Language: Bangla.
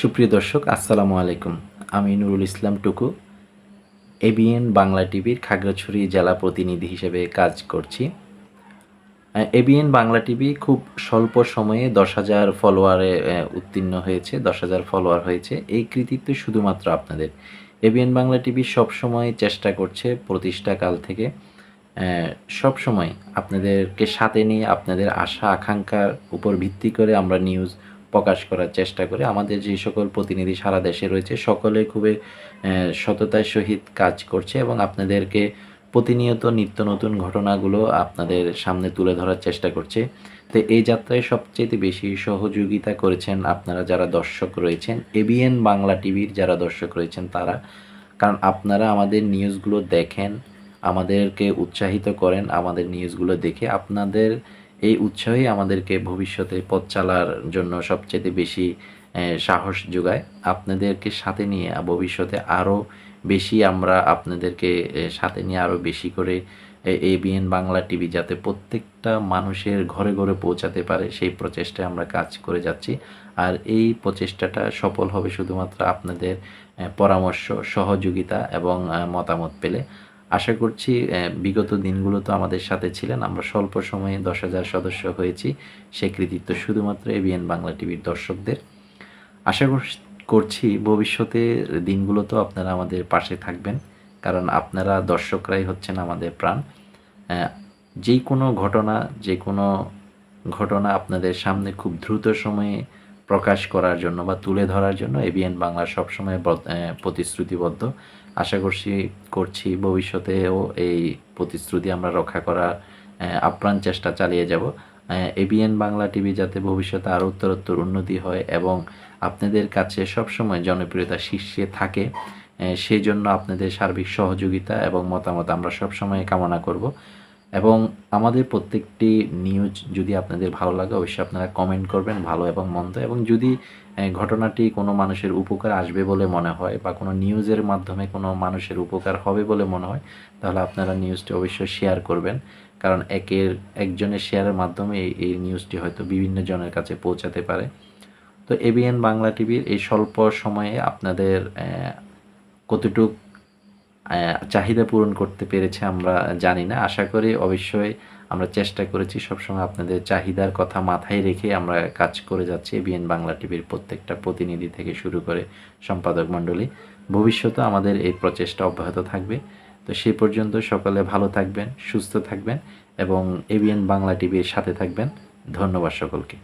সুপ্রিয় দর্শক, আসসালামু আলাইকুম। আমি নুরুল ইসলাম টুকু, এবিএন বাংলা টিভির খাগড়াছড়ি জেলা প্রতিনিধি হিসেবে কাজ করছি। এবিএন বাংলা টিভি খুব স্বল্প সময়ে দশ হাজার ফলোয়ারে উত্তীর্ণ হয়েছে, দশ হাজার ফলোয়ার হয়েছে। এই কৃতিত্ব শুধুমাত্র আপনাদের। এবিএন বাংলা টিভি সবসময় চেষ্টা করছে প্রতিষ্ঠাকাল থেকে সব সময় আপনাদেরকে সাথে নিয়ে আপনাদের আশা, আকাঙ্ক্ষার উপর ভিত্তি করে আমরা নিউজ প্রকাশ করার চেষ্টা করি। আমাদের যে সকল প্রতিনিধি সারা দেশে রয়েছে, সকলে খুবই সততার সহিত কাজ করছে এবং আপনাদেরকে প্রতিনিয়ত নিত্য নতুন ঘটনাগুলো আপনাদের সামনে তুলে ধরার চেষ্টা করছে। তো এই যাত্রায় সবচেয়ে বেশি সহযোগিতা করেছেন আপনারা যারা দর্শক রয়েছেন, এবিএন বাংলা টিভির যারা দর্শক রয়েছেন তারা। কারণ আপনারা আমাদের নিউজগুলো দেখেন, আমাদেরকে উৎসাহিত করেন আমাদের নিউজগুলো দেখে। আপনাদের এই উৎসাহই আমাদেরকে ভবিষ্যতে পথ চালার জন্য সবচেয়ে বেশি সাহস যোগায়। আপনাদেরকে সাথে নিয়ে ভবিষ্যতে আরও বেশি আমরা আপনাদেরকে সাথে নিয়ে আরও বেশি করে এবিএন বাংলা টিভি যাতে প্রত্যেকটা মানুষের ঘরে ঘরে পৌঁছাতে পারে, সেই প্রচেষ্টায় আমরা কাজ করে যাচ্ছি। আর এই প্রচেষ্টাটা সফল হবে শুধুমাত্র আপনাদের পরামর্শ, সহযোগিতা এবং মতামত পেলে। আশা করছি বিগত দিনগুলো তো আমাদের সাথে ছিলেন। আমরা স্বল্প সময়ে দশ হাজার সদস্য হয়েছি। সে কৃতিত্ব শুধুমাত্র এবিএন বাংলা টিভির দর্শকদের। আশা কর- করছি ভবিষ্যতে দিনগুলোতেও আপনারা আমাদের পাশে থাকবেন, কারণ আপনারা দর্শকরাই হচ্ছেন আমাদের প্রাণ। যে কোনো ঘটনা, যে কোনো ঘটনা আপনাদের সামনে খুব দ্রুত সময়ে প্রকাশ করার জন্য বা তুলে ধরার জন্য এবিএন বাংলা সবসময় প্রতিশ্রুতিবদ্ধ। আশা করছি করছি ভবিষ্যতেও এই প্রতিশ্রুতি আমরা রক্ষা করার আপ্রাণ চেষ্টা চালিয়ে যাব। এবিএন বাংলা টিভি যাতে ভবিষ্যতে আরও উত্তরোত্তর উন্নতি হয় এবং আপনাদের কাছে সবসময় জনপ্রিয়তা শীর্ষে থাকে সেই জন্য আপনাদের সার্বিক সহযোগিতা এবং মতামত আমরা সবসময় কামনা করব। এবং আমাদের প্রত্যেকটি নিউজ যদি আপনাদের ভালো লাগে, অবশ্যই আপনারা কমেন্ট করবেন ভালো এবং মন্দ। এবং যদি ঘটনাটি কোনো মানুষের উপকার আসবে বলে মনে হয় বা কোনো নিউজের মাধ্যমে কোনো মানুষের উপকার হবে বলে মনে হয়, তাহলে আপনারা নিউজটি অবশ্যই শেয়ার করবেন। কারণ একের, একজনের শেয়ারের মাধ্যমে এই নিউজটি হয়তো বিভিন্ন জনের কাছে পৌঁছাতে পারে। তো এবিএন বাংলা টিভির এই স্বল্প সময়ে আপনাদের কতটুক চাহিদা পূরণ করতে পেরেছে আমরা জানি না। আশা করি অবশ্যই আমরা চেষ্টা করেছি সবসময় আপনাদের চাহিদার কথা মাথায় রেখে আমরা কাজ করে যাচ্ছি এবিএন বাংলা টিভির প্রত্যেকটা প্রতিনিধি থেকে শুরু করে সম্পাদক মণ্ডলী। ভবিষ্যতে আমাদের এই প্রচেষ্টা অব্যাহত থাকবে। তো সেই পর্যন্ত সকলে ভালো থাকবেন, সুস্থ থাকবেন এবং এবিএন বাংলা টিভির সাথে থাকবেন। ধন্যবাদ সকলকে।